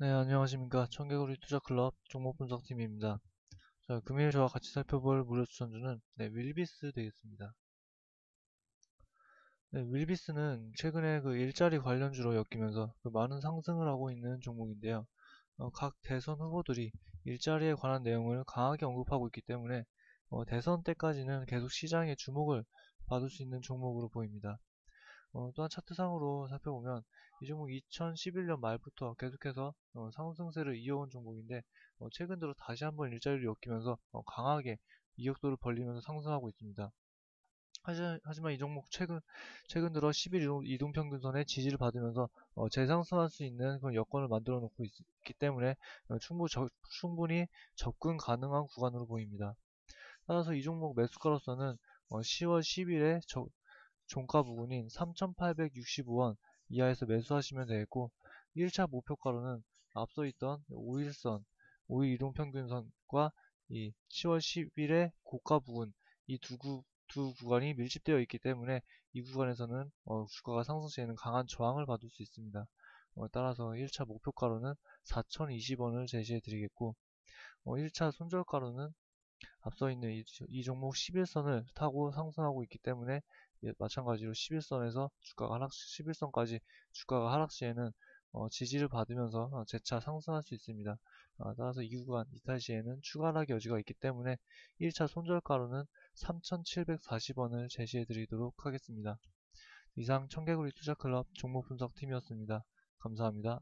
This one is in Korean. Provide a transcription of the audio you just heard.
네, 안녕하십니까. 청개구리 투자클럽 종목 분석팀입니다. 자, 금일 저와 같이 살펴볼 무료 추천주는 네, 윌비스 되겠습니다. 네, 윌비스는 최근에 그 일자리 관련주로 엮이면서 그 많은 상승을 하고 있는 종목인데요. 어, 각 대선 후보들이 일자리에 관한 내용을 강하게 언급하고 있기 때문에 어, 대선 때까지는 계속 시장의 주목을 받을 수 있는 종목으로 보입니다. 어, 또한 차트상으로 살펴보면 이 종목 2011년 말부터 계속해서 어, 상승세를 이어온 종목인데 어, 최근 들어 다시 한번 일자리를 엮이면서 어, 강하게 이격도를 벌리면서 상승하고 있습니다. 하지, 만 이 종목 최근 최근 들어 10일 이동 평균선의 지지를 받으면서 어, 재상승할 수 있는 그런 여건을 만들어 놓고 있, 기 때문에 어, 충분, 저, 충분히 접근 가능한 구간으로 보입니다. 따라서 이 종목 매수가로서는 10월 어, 10일에 저, 종가 부근인 3,865원 이하에서 매수하시면 되겠고 1차 목표가로는 앞서 있던 5일선, 5일 이동평균선과 이 10월 10일의 고가 부근 이두두 구간이 밀집되어 있기 때문에 이 구간에서는 어, 주가가 상승 시에는 강한 저항을 받을 수 있습니다. 어, 따라서 1차 목표가로는 4,020원을 제시해 드리겠고 어, 1차 손절가로는 앞서 있는 이, 이 종목 11선을 타고 상승하고 있기 때문에 예, 마찬가지로 11선에서 주가가 하락, 11선까지 주가가 하락 시에는 어, 지지를 받으면서 어, 재차 상승할 수 있습니다. 어, 따라서 이 구간 이탈 시에는 추가 하락의 여지가 있기 때문에 1차 손절가로는 3,740원을 제시해 드리도록 하겠습니다. 이상 청개구리 투자클럽 종목 분석팀이었습니다. 감사합니다.